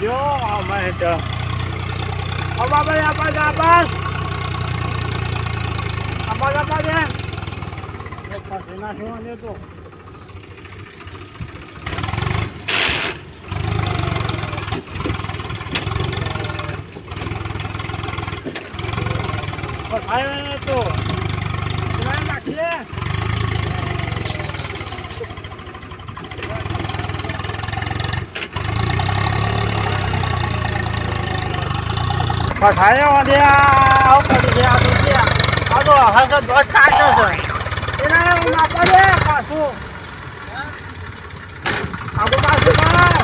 જો આમાં હેઠ આબા ભાઈ આબા આબા આબા આબા દે એક પાસે નાખ્યો ને તો પણ અને આવ પડી ગયા આ ગયા આ તો હસ દોઢ કાચો છે એના ના પડે પાછું. આગુ પાછું માર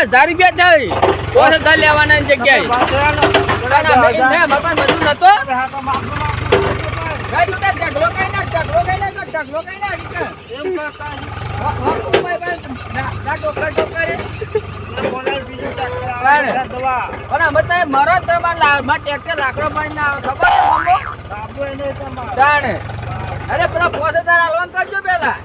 ભાઈ, રૂપિયા થાય ના, હજાર લેવાના જગ્યાએ. પણ અમે તો મરો તો tractor લાકડો પાડી ના આવે. ખબર. અરે પેલા પોતે તારા લોન કરજો પેલા.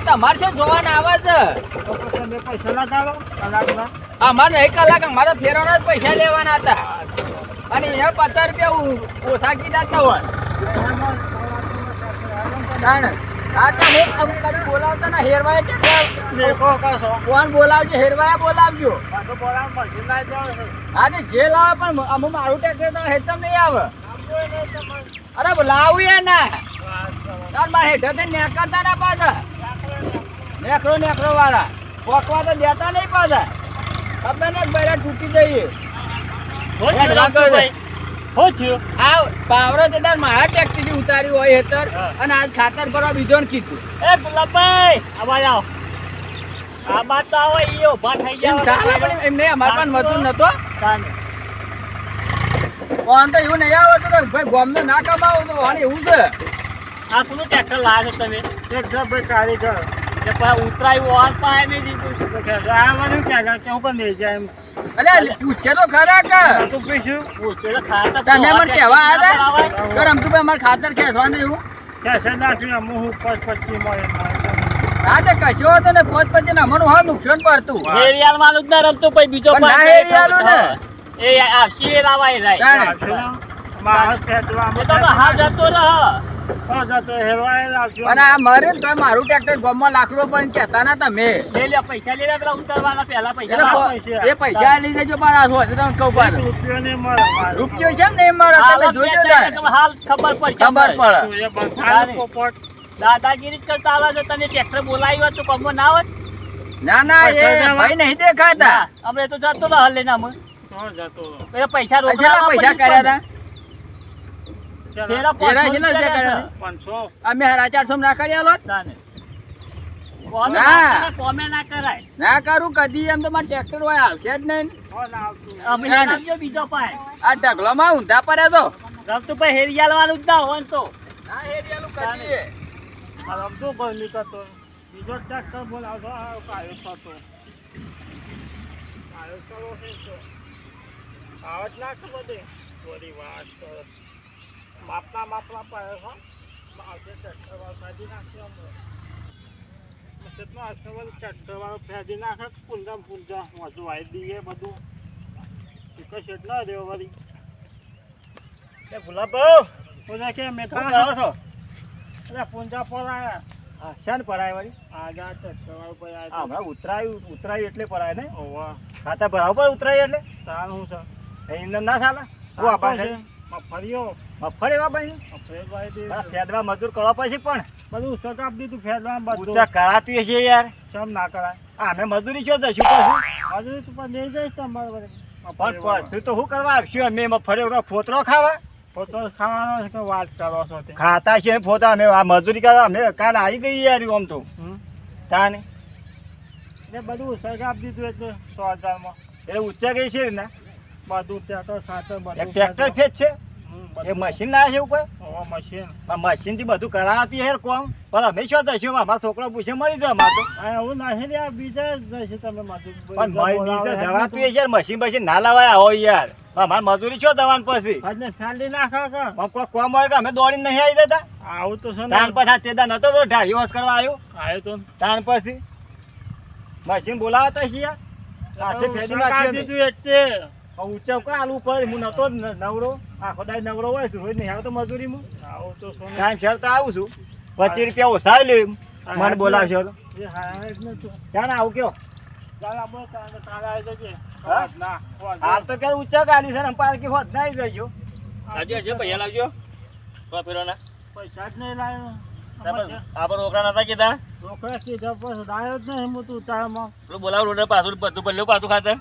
તમારે જોવાના આવે છે અમારે એક કલાક અમારે ફેરવાના જ પૈસા લેવાના હતા અને એ પચાસ રૂપિયા ઓછા કીધા હતા હોય બોલાવજો? હેરવાયા બોલાવજો. આજે જે લાવે પણ અમુક મારું ટેક્ટર તો હેતમ નહીં આવે. અરે લાવું ના. તાર મારે હેઠળ થઈને નેકળતા ના પાછા. નેકરો નેકરો વાળા. પોકવા તો દેતા નહીં પાછા. ખબર ને બૈરા તૂટી જઈએ. આ પાવરો તે તાર મારા ટેક્સી થી ઉતારી હોય હેતર અને આજ ખાતર ભરવા બીજો ને કીધું એમ ચાલે પણ એમ નહીં અમારા પાસે વધુ નતો. ઓન તો એવું નહીં આવડતું તો ભાઈ ગોમનો ના કમાવો તો વાણી એવું છે. આ કોનું ટ્રેક્ટર લાવ્યો છો તમે કારીગર. કે ઉતરાયું ઓર પાસે નહીં દીધું. આ બધું ક્યાં કે હું પણ લઈ જાય એમ. અલે પૂછે તો ખરા કે. તું પીશું પૂછે તો ખાતા તમે મને કહેવા આવ્યા તો રમતુભાઈ અમારે ખાતર ખેંચવાનું એવું? કેસે નાખ્યું એમ હું પચ પચી મળે હા તે કશો હતો ને પાંચ પછી ને અમને હા નુકસાન પડતું. હેરિયાલ વાળું જ ના રમતું પછી બીજો પણ ના પાસે ને. એ આ એ લાવાય લાય જાણે. માણસ ખેંચવા તો હા જતો રહ. અને આ મરે ને મારું ટ્રેક્ટર ગામમાં લાકડો પણ કહેતા ના તમે. લે લે પૈસા લે લે પેલા ઉતારવાના પહેલા પૈસા એટલે લાવો. પો- એ પૈસા લઈ જજો પણ આ શું કહું પાછું. રૂપિયો નહીં મળે મારે. રૂપિયો છે ને એ તમે જોજો કહેતા તાર. કે તમે હાલ ખબર પડશે ખબર પડે. તું એ બંધારણ પોપટ. દાદાગીરી કરતા આવે છે તને ટ્રેક્ટર બોલાવી હોત તો કમો ના હોત ના ના એ પૈસા ભાઈ નહીં દેખાતા. અમે તો જતો રહે તો જતો પૈસા રોકડા પૈસા કર્યા હતા? ફેરા કેટલા રૂપિયા રૂપિયા કર્યા? પાંચસો. અમે હારા ચારસો માં ના કરી આલો ના. ના કરાય, ના કરું કદી એમ તો મારે ટ્રેક્ટર હોય આવશે જ નહીં. બીજો પાય. આ ઢગલોમાં ઊંધા પડે તો. રમતું ભાઈ હેરિયાલવાનું જ ના હોય તો. ના હેરિયાલું કદી રમતું કોઈ નીકળતો બીજો ટ્રેક્ટર બોલાવતો. આ થતો. કાયો કરો આવત ના ખબર દે. થોડી વાત કરો. માપના માપના પાડે છો? આવશે ટ્રેક્ટર વાળો ફેદી નાખશે હમણાં કેટલો આવશે બધું નાખે પૂંજા પૂંજા વધુ વાઈ દઈએ બધું. કશું એટલો દેવો વળી એ ગુલાબ પૂજા કે મેં કરો છો? અરે પૂંજા પર આયા. હા, શાન પરાય વળી? આજા ટ્રેક્ટર વાળો પર આ હમણાં ઉતરાયું ઉતરાયું એટલે પરાય ને? ઓવા ખાતા ભરાવ પર ઉતરાય એટલે? તાર હું છે એમને ના ચાલે હું આપા છે. મગફળી દે. ફેદવા મજૂર કરવા પછી પણ. બધું આપી દીધું ફેરવા બધું. કરાતું હશે યાર. ચમ ના કરાય. અમે મજૂરી દઈશું પછી હજુ તું પણ લઈ જઈશ તમારે પણ પછી તો શું કરવા આવશું? અમે વગર ફોતરો ખાવા? ફોતરો ખાવાનો છે વાત કરો છો ખાતા છે ફોતા. અમે આ મજૂરી કરવા અમે કાલ આવી ગઈ યાર આમ તો? તાને. એટલે બધું આપી દીધું એટલે સો હજારમાં એટલે ગઈ છે ને? બધું ટ્રેક્ટર બધું ટ્રેક્ટર ફેજ છે એ મશીન ના છે ઉપર? મશીન મશીનથી બધું કરાવતી હેર કોમ. પણ અમે શું દઈશું અમારા છોકરા પૂછે મળી જાય અમારે તો. એવું નાખી દે બીજા જશે તમે પણ જવાતું યાર મશીન બશીન ના લાવાય આવો યાર. અમારે મજૂરી છો દવાનું પછી? સાલી નાખો કોમ હોય કે અમે દોડીને નહીં આવી જતા? આવું તો તાન પછી તે તેદા નતો તો ઢાળી હોશ કરવા આવ્યો. આવ્યો તો તાન પછી? મશીન બોલાવતા છીએ સાથે ફેરી નાખી દીધું એટલે ઊંચા આલુ પડે હું નતો જ નવરો. આખો દાય નવરો હોય રોજ નહીં આવતો મજૂરી હું. આવું તો છે ટાઈમ સર તો આવું છું. પચીસ રૂપિયા ઓછા લે મને બોલાવશો તો. ચાલ આવું કયો. આવી. હાલ તો કે ઊંચા ગાલી છે ને પારકી હોત ના આવી જજો આજે હજી પૈસા લાવજો. પૈસા જ નહીં લાવ્યો. આપણે રોકડા નતા કીધા? રોકડા કીધા પછી લાવ્યો જ નહીં હું તું ઉતાળામાં. બોલાવ રોડે પાછું બધું પાછું ખાતે?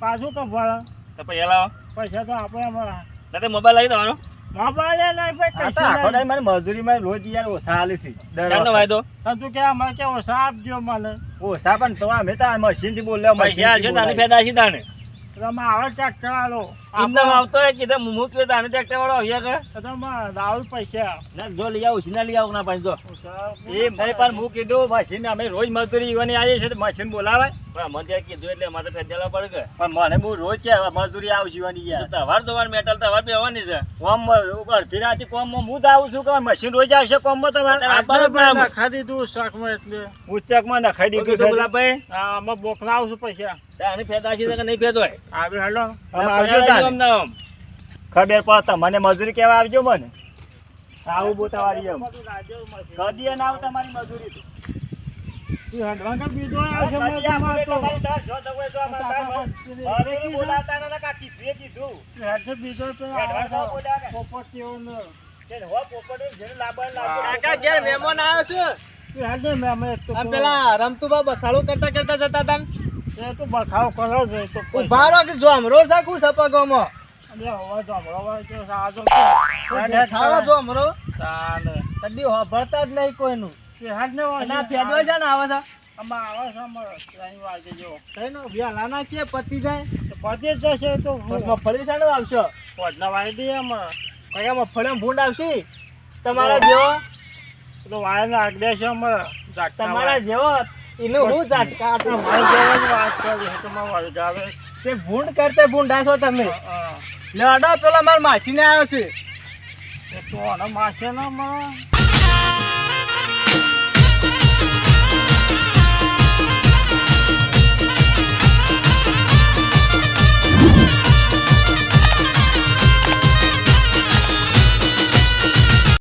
પાછું તો ભરે. તો પૈસા લાવો પૈસા તો આપણે અમારા. તો મોબાઈલ લઈ દેવાનો. મોબાઈલ નહીં ભાઈ, કશું આખો નહીં. મને મજૂરીમાં રોજ યાર ઓછા હાલે છે દર વાયદો? તું કે અમારે કે ઓછા આપજો મને. ઓછા પણ તો અમે તો મશીનથી બોલ્યા મશીન છે તાને તમે આવે ટ્રેક્ટર આલો એમને આવતો હોય કીધું હું કીધું તાને ટ્રેક્ટર વાળો આવ્યા કે? તો તમે પૈસા. ના જો લઈ આવું સીના લઈ આવું ના પાંચસો ઓછા એમ પણ હું કીધું મશીન અમે રોજ મજૂરી ઈવાની આવીએ છીએ મશીન બોલાવાય પણ મને ત્યાં કીધું એટલે અમારે તો પડે કે. પણ મને હું રોજ કે મજૂરી આવશે ઈવાની યાર. તવાર તો મેટલ તવાર બેવાની છે. કોમ અડધી રાતે કોમમાં હું જ આવું છું કે મશીન રોજ આવશે કોમમાં તમારે? બરોબર દીધું શાકમાં એટલે. ઉચ્ચકમાં નખાઈ દીધું છે. ગુલાબભાઈ હા આમાં બોકલા આવશું પૈસા. ફેદા છે કે નહીં ફેદ આવે હેલો. આવજો ખબર પડતા મને મજૂરી કેવા આવજો મને. આવું બોતાવાળી એમ. કદી ના આવતા મારી મજૂરી તો. પેલા રમતુબા બખાડો કરતા કરતા જતા હતા એ તો બખાવ કરો છે તો ઊભા રહો કે જોમરો સાકું સપગોમાં અરે હવે તો સાજો ખાવા. જોમરો તાને. કદી હોભળતા જ નહીં કોઈનું. હેઠ ને વાંચી. અને આ ને. આવે છે? આમાં આવે છે અમારે ત્રણ વાગે કે પતી જાય. તો પતી જ જશે તો મગફળી ફળી સાડો આવશો? પોચના વાળી દે અમારે. કયા મગફળી ભૂંડ આવશે? તમારા જેવો? તો વાળાને આગળ છે અમારે. તમારા જેવો? એનું હું ઝટકા આપણા મારી જેવા વાત કરે છે. તમારે વાળી તે ભૂંડ કરતે ભૂંડા છો તમે. લડો પેલા મારા માસીને આવ્યો છે એ તો આનો માસે ના મળે.